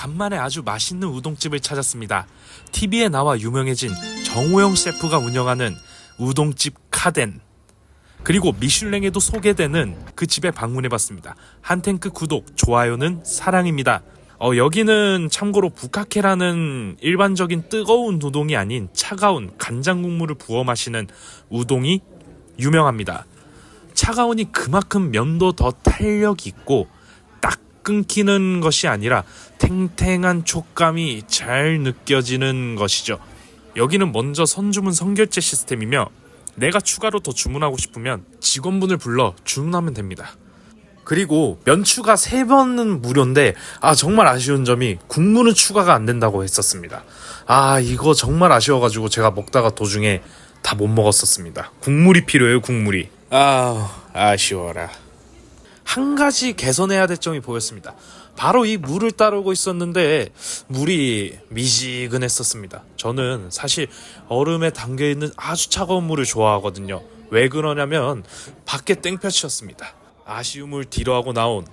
간만에 아주 맛있는 우동집을 찾았습니다. TV에 나와 유명해진 정호영 셰프가 운영하는 우동집 카덴. 그리고 미슐랭에도 소개되는 그 집에 방문해봤습니다. 한탱크 구독, 좋아요는 사랑입니다. 어, 여기는 참고로 부카케라는 일반적인 뜨거운 우동이 아닌 차가운 간장 국물을 부어 마시는 우동이 유명합니다. 차가우니 그만큼 면도 더 탄력 있고 딱 끊기는 것이 아니라 탱탱한 촉감이 잘 느껴지는 것이죠. 여기는 먼저 선주문 선결제 시스템이며 내가 추가로 더 주문하고 싶으면 직원분을 불러 주문하면 됩니다. 그리고 면 추가 3번은 무료인데 아 정말 아쉬운 점이 국물은 추가가 안 된다고 했었습니다. 아 이거 정말 아쉬워가지고 제가 먹다가 도중에 다 못 먹었었습니다. 국물이 필요해요 국물이. 아 아쉬워라. 한 가지 개선해야 될 점이 보였습니다. 바로 이 물을 따르고 있었는데 물이 미지근했었습니다. 저는 사실 얼음에 담겨 있는 아주 차가운 물을 좋아하거든요. 왜 그러냐면 밖에 땡볕이었습니다. 아쉬움을 뒤로하고 나온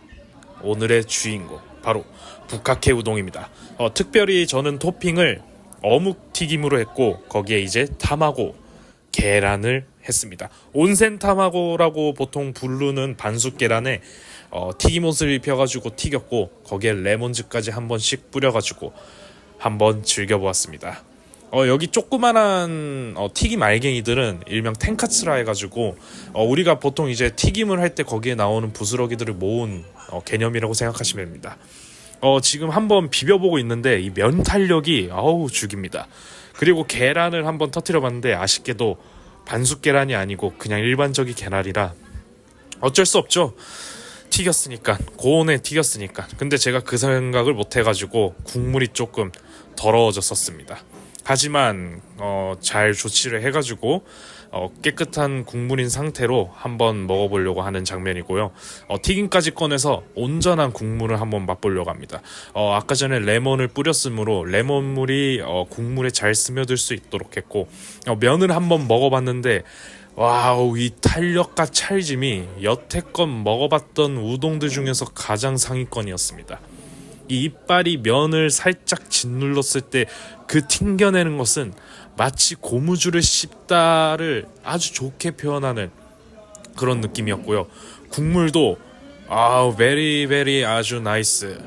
오늘의 주인공 바로 북카케 우동입니다. 어, 특별히 저는 토핑을 어묵 튀김으로 했고 거기에 이제 타마고 계란을 했습니다. 온센 타마고라고 보통 부르는 반숙 계란에 어, 튀김옷을 입혀가지고 튀겼고 거기에 레몬즙까지 한 번씩 뿌려가지고 한번 즐겨보았습니다. 어, 여기 조그만한 어, 튀김 알갱이들은 일명 텐카츠라 해가지고 어, 우리가 보통 이제 튀김을 할 때 거기에 나오는 부스러기들을 모은 어, 개념이라고 생각하시면 됩니다. 어, 지금 한번 비벼보고 있는데 이 면 탄력이 아우 죽입니다. 그리고 계란을 한번 터트려 봤는데 아쉽게도 반숙 계란이 아니고 그냥 일반적인 계란이라 어쩔 수 없죠. 튀겼으니까 고온에 튀겼으니까. 근데 제가 그 생각을 못 해가지고 국물이 조금 더러워졌었습니다. 하지만 어, 잘 조치를 해가지고 어, 깨끗한 국물인 상태로 한번 먹어보려고 하는 장면이고요. 어, 튀김까지 꺼내서 온전한 국물을 한번 맛보려고 합니다. 어, 아까 전에 레몬을 뿌렸으므로 레몬물이 어, 국물에 잘 스며들 수 있도록 했고 어, 면을 한번 먹어봤는데 와우 이 탄력과 찰짐이 여태껏 먹어봤던 우동들 중에서 가장 상위권이었습니다. 이 이빨이 면을 살짝 짓눌렀을 때 그 튕겨내는 것은 마치 고무줄을 씹다를 아주 좋게 표현하는 그런 느낌이었고요. 국물도 아우 베리 베리 아주 나이스.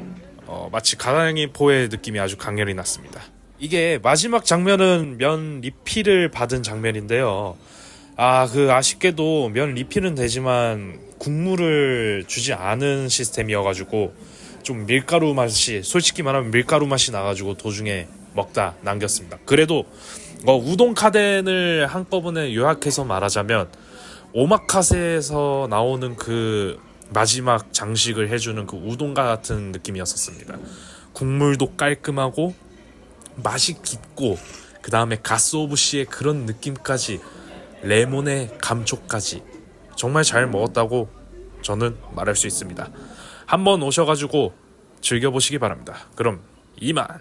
어, 마치 가랑이 포의 느낌이 아주 강렬히 났습니다. 이게 마지막 장면은 면 리필을 받은 장면인데요. 아, 그 아쉽게도 면 리필은 되지만 국물을 주지 않은 시스템이어가지고 좀 밀가루 맛이 솔직히 말하면 밀가루 맛이 나가지고 도중에 먹다 남겼습니다. 그래도 어, 우동 카덴을 한꺼번에 요약해서 말하자면 오마카세에서 나오는 그 마지막 장식을 해주는 그 우동 같은 느낌이었었습니다. 국물도 깔끔하고 맛이 깊고 그 다음에 가스 오브시의 그런 느낌까지 레몬의 감촉까지 정말 잘 먹었다고 저는 말할 수 있습니다. 한번 오셔가지고 즐겨보시기 바랍니다. 그럼 이만.